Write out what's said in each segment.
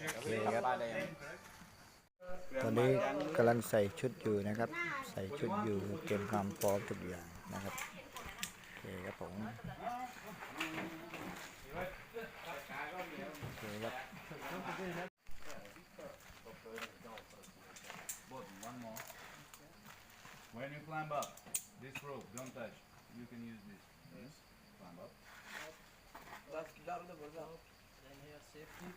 เลยครับตอนนี้กำลังใส่ชุดอยู่นะครับ ใส่ชุดอยู่เตรียมความพร้อมทุกอย่างนะครับโอเคครับผมโอเคครับ When you climb up this rope don't touch you can use this yes climb up Last down the border then here safety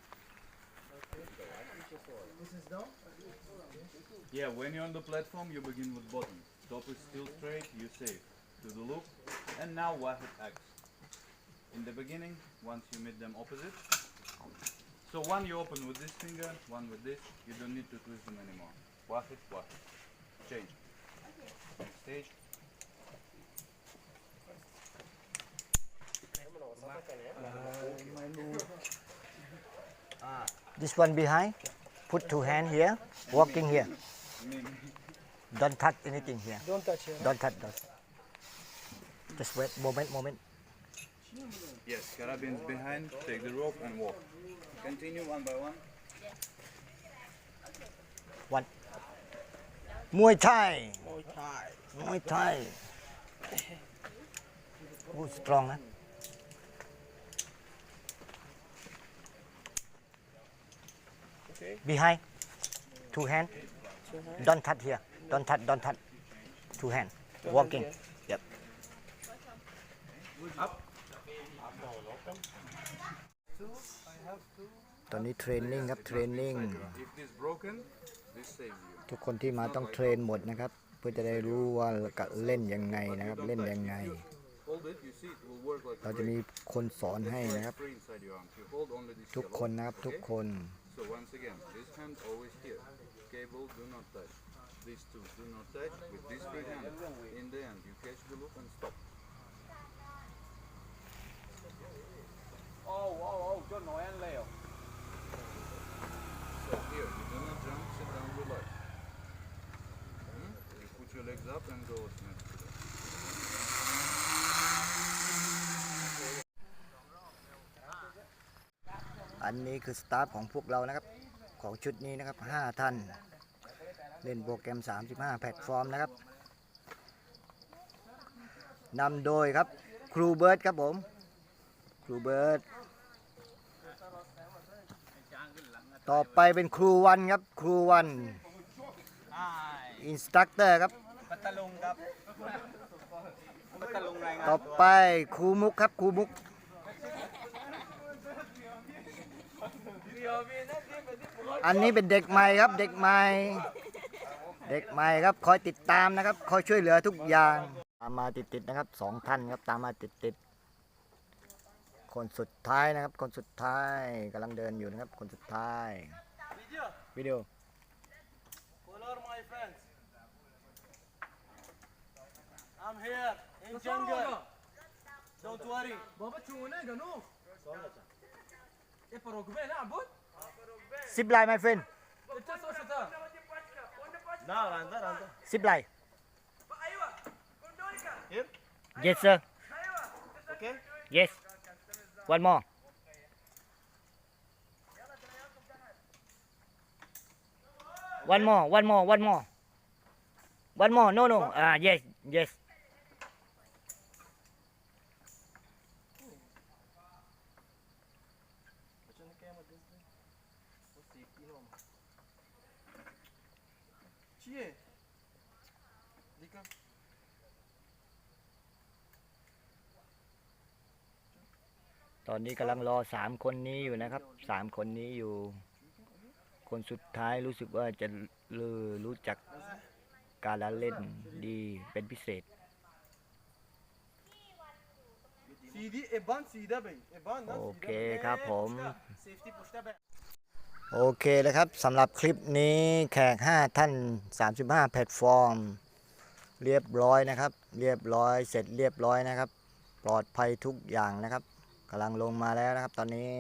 Yeah, when you're on the platform, you begin with bottom. Top is still straight, you save. Do the loop, and now wahid acts. In the beginning, once you meet them opposite, so one you open with this finger, one with this, you don't need to twist them anymore. Wahid, wahid. Change. Stage. Uh, ah. This one behind. Put two hand here. Walking here. Don't touch anything here. Don't touch here. Don't touch. Don't. Just wait. Moment. Moment. Yes. Carabins behind. Take the rope and walk. Continue one by one. One. Muay Thai. Muay Thai. Muay Thai. Who's strong, huh? behind, two hand. Don't touch here. Don't touch. Don't touch. Two hand. Walking. Yep. Up. ตอนนี้เทรนนิ่งครับเทรนนิ่งทุกคนที่มาต้องเทรนหมดนะครับเพื่อจะได้รู้ว่าเล่นยังไงนะครับเล่นยังไงเราจะมีคนสอนให้นะครับ ทุกคนนะครับทุกคน So once again, this hand always here. Cable, do not touch. These two do not touch. With this free hand, in the end, you catch the loop and stop. Oh, oh, oh, Good nó ăn lèo. So here, you do not jump, sit down, relax. Hmm? You put your legs up and go automatically. นนี้คือสตาฟของพวกเรานะครับของชุดนี้นะครับ5ท่านเล่นโปรแกรม35แพลตฟอร์มนะครับนำโดยครับครูเบิร์ตครับผมครูเบิร์ตต่อไปเป็นครูวันครับครูวันอินสตัคเตอร์ครับต่อไปครูมุกครับครูมุกอันนี้เป็นเด็กใหม่ครับเด็กใหม่เด็กใหม่ครับคอยติดตามนะครับคอยช่วยเหลือทุกอย่างตามมาติดๆนะครับสองท่านครับตามมาติดๆคนสุดท้ายนะครับคนสุดท้ายกำลังเดินอยู่นะครับคนสุดท้ายวิดีโอ Follow porogbe نعبد my friend. No, randa, randa. Zip line. Yes, sir. Okay. Yes. One more. One more, one more, one more. One more, no, no. Ah, uh, yes, yes. ตอนนี้กำลังรอสามคนนี้อยู่นะครับสามคนนี้อยู่ คนสุดท้ายรู้สึกว่าจะลือรู้จักการละเล่นดีเป็นพิเศษโอเคครับผมโอเคแล้วครับสำหรับคลิปนี้แขก5ท่าน 35แพลตฟอร์ม เรียบร้อยนะครับ เรียบร้อย เสร็จเรียบร้อยนะครับ ปลอดภัยทุกอย่างนะครับกำลังลงมาแล้วนะครับตอนนี้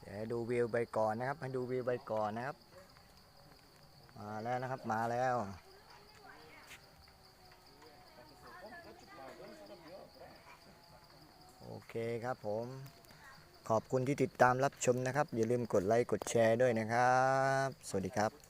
เดี๋ยวดูวิวไปก่อนนะครับให้ดูวิวไปก่อนนะครับ มาแล้วนะครับมาแล้วโอเคครับผม ขอบคุณที่ติดตามรับชมนะครับ อย่าลืมกดไลค์กดแชร์ด้วยนะครับ สวัสดีครับ